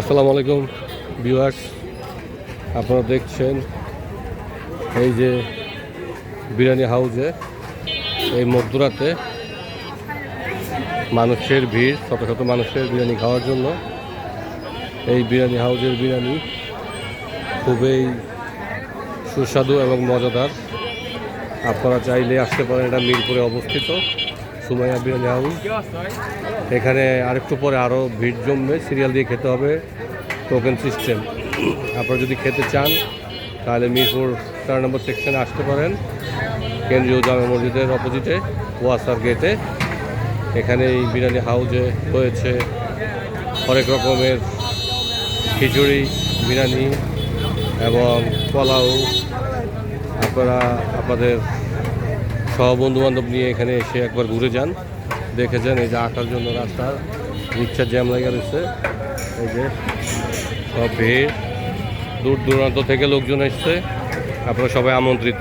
আসসালামু আলাইকুম, ভিউয়ার্স। আপনারা দেখছেন এই যে বিরিয়ানি হাউসে, এই মধ্যরাতে মানুষের ভিড়, শত শত মানুষের বিরিয়ানি খাওয়ার জন্য। এই বিরিয়ানি হাউসের বিরিয়ানি খুবই সুস্বাদু এবং মজাদার। আপনারা চাইলে আসতে পারেন, এটা মিরপুরে অবস্থিত। সুমাইয়া বিরিয়ানি হাউস এখানে আরেকটু পরে আরও ভিড় জমবে, সিরিয়াল দিয়ে খেতে হবে টোকেন সিস্টেম। আপনারা যদি খেতে চান, তাহলে মিরপুর চার নম্বর সেকশনে আসতে পারেন। কেন্দ্রীয় জামা মসজিদের অপোজিটে, ওয়াসার গেটে। এখানে এই বিরিয়ানি হাউসে রয়েছে হরেক রকমের খিচুড়ি, বিরিয়ানি এবং পোলাও। আপনারা আপনাদের সহ বন্ধু বান্ধব নিয়ে এখানে এসে একবার ঘুরে যান। দেখে যান এই যে আঁকার জন্য রাস্তা রিক্সা জ্যাম লাগা রয়েছে। এই যে সব ভিড়। দূর দূরান্ত থেকে লোকজন এসছে। আপনারা সবাই আমন্ত্রিত।